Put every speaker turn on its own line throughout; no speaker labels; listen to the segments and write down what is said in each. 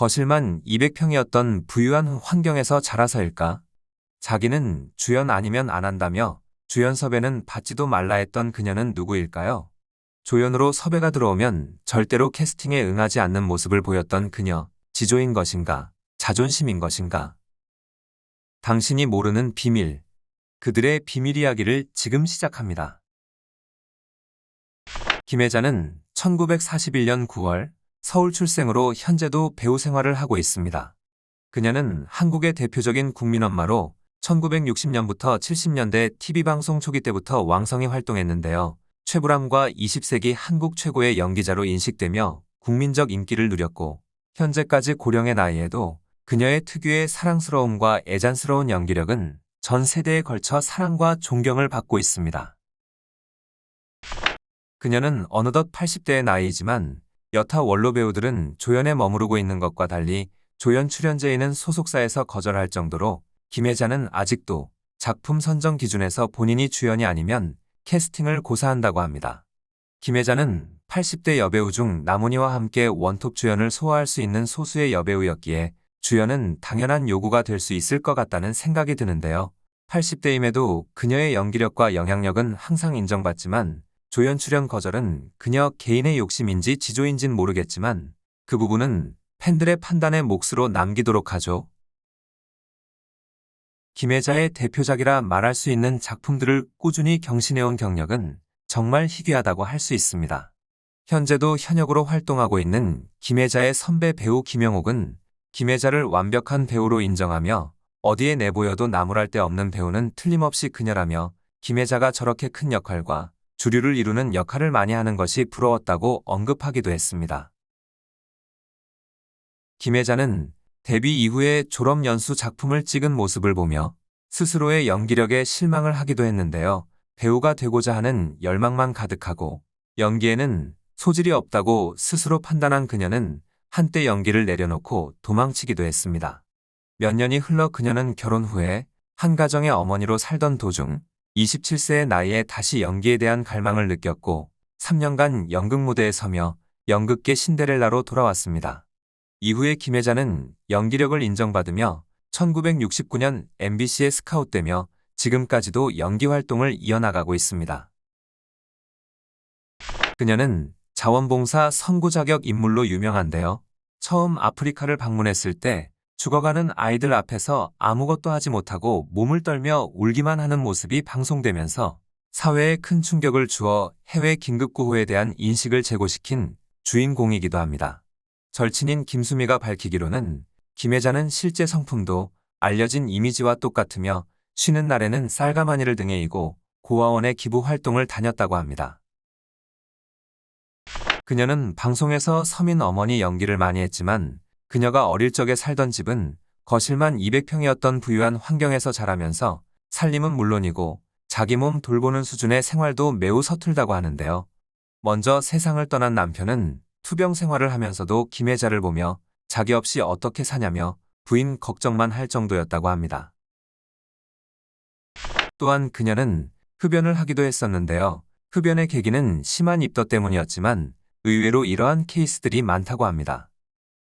거실만 200평이었던 부유한 환경에서 자라서일까? 자기는 주연 아니면 안 한다며 주연 섭외는 받지도 말라 했던 그녀는 누구일까요? 조연으로 섭외가 들어오면 절대로 캐스팅에 응하지 않는 모습을 보였던 그녀, 지조인 것인가, 자존심인 것인가? 당신이 모르는 비밀. 그들의 비밀 이야기를 지금 시작합니다. 김혜자는 1941년 9월 서울 출생으로 현재도 배우 생활을 하고 있습니다. 그녀는 한국의 대표적인 국민 엄마로 1960년부터 70년대 TV방송 초기 때부터 왕성히 활동했는데요. 최불암과 20세기 한국 최고의 연기자로 인식되며 국민적 인기를 누렸고 현재까지 고령의 나이에도 그녀의 특유의 사랑스러움과 애잔스러운 연기력은 전 세대에 걸쳐 사랑과 존경을 받고 있습니다. 그녀는 어느덧 80대의 나이이지만 여타 원로 배우들은 조연에 머무르고 있는 것과 달리 조연 출연제에는 소속사에서 거절할 정도로 김혜자는 아직도 작품 선정 기준에서 본인이 주연이 아니면 캐스팅을 고사한다고 합니다. 김혜자는 80대 여배우 중 남훈이와 함께 원톱 주연을 소화할 수 있는 소수의 여배우였기에 주연은 당연한 요구가 될 수 있을 것 같다는 생각이 드는데요. 80대임에도 그녀의 연기력과 영향력은 항상 인정받지만 조연 출연 거절은 그녀 개인의 욕심인지 지조인진 모르겠지만 그 부분은 팬들의 판단의 몫으로 남기도록 하죠. 김혜자의 대표작이라 말할 수 있는 작품들을 꾸준히 경신해온 경력은 정말 희귀하다고 할 수 있습니다. 현재도 현역으로 활동하고 있는 김혜자의 선배 배우 김영옥은 김혜자를 완벽한 배우로 인정하며 어디에 내보여도 나무랄 데 없는 배우는 틀림없이 그녀라며 김혜자가 저렇게 큰 역할과 주류를 이루는 역할을 많이 하는 것이 부러웠다고 언급하기도 했습니다. 김혜자는 데뷔 이후에 졸업 연수 작품을 찍은 모습을 보며 스스로의 연기력에 실망을 하기도 했는데요. 배우가 되고자 하는 열망만 가득하고 연기에는 소질이 없다고 스스로 판단한 그녀는 한때 연기를 내려놓고 도망치기도 했습니다. 몇 년이 흘러 그녀는 결혼 후에 한 가정의 어머니로 살던 도중 27세의 나이에 다시 연기에 대한 갈망을 느꼈고 3년간 연극 무대에 서며 연극계 신데렐라로 돌아왔습니다. 이후에 김혜자는 연기력을 인정받으며 1969년 MBC에 스카웃되며 지금까지도 연기 활동을 이어나가고 있습니다. 그녀는 자원봉사 선구 자격 인물로 유명한데요. 처음 아프리카를 방문했을 때 죽어가는 아이들 앞에서 아무것도 하지 못하고 몸을 떨며 울기만 하는 모습이 방송되면서 사회에 큰 충격을 주어 해외 긴급구호에 대한 인식을 제고시킨 주인공이기도 합니다. 절친인 김수미가 밝히기로는 김혜자는 실제 성품도 알려진 이미지와 똑같으며 쉬는 날에는 쌀가마니를 등에 이고 고아원의 기부 활동을 다녔다고 합니다. 그녀는 방송에서 서민 어머니 연기를 많이 했지만 그녀가 어릴 적에 살던 집은 거실만 200평이었던 부유한 환경에서 자라면서 살림은 물론이고 자기 몸 돌보는 수준의 생활도 매우 서툴다고 하는데요. 먼저 세상을 떠난 남편은 투병 생활을 하면서도 김혜자를 보며 자기 없이 어떻게 사냐며 부인 걱정만 할 정도였다고 합니다. 또한 그녀는 흡연을 하기도 했었는데요. 흡연의 계기는 심한 입덧 때문이었지만 의외로 이러한 케이스들이 많다고 합니다.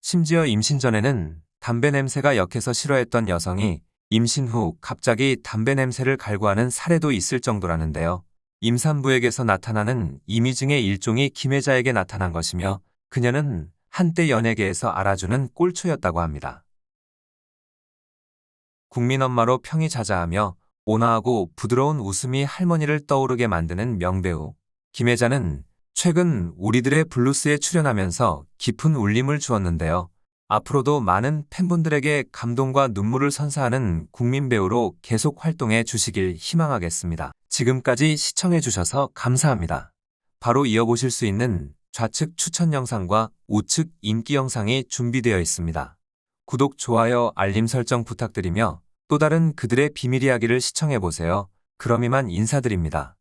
심지어 임신 전에는 담배 냄새가 역해서 싫어했던 여성이 임신 후 갑자기 담배 냄새를 갈구하는 사례도 있을 정도라는데요. 임산부에게서 나타나는 이미증의 일종이 김혜자에게 나타난 것이며 그녀는 한때 연예계에서 알아주는 꼴초였다고 합니다. 국민 엄마로 평이 자자하며 온화하고 부드러운 웃음이 할머니를 떠오르게 만드는 명배우 김혜자는 최근 우리들의 블루스에 출연하면서 깊은 울림을 주었는데요. 앞으로도 많은 팬분들에게 감동과 눈물을 선사하는 국민 배우로 계속 활동해 주시길 희망하겠습니다. 지금까지 시청해 주셔서 감사합니다. 바로 이어보실 수 있는 좌측 추천 영상과 우측 인기 영상이 준비되어 있습니다. 구독, 좋아요, 알림 설정 부탁드리며 또 다른 그들의 비밀 이야기를 시청해 보세요. 그럼 이만 인사드립니다.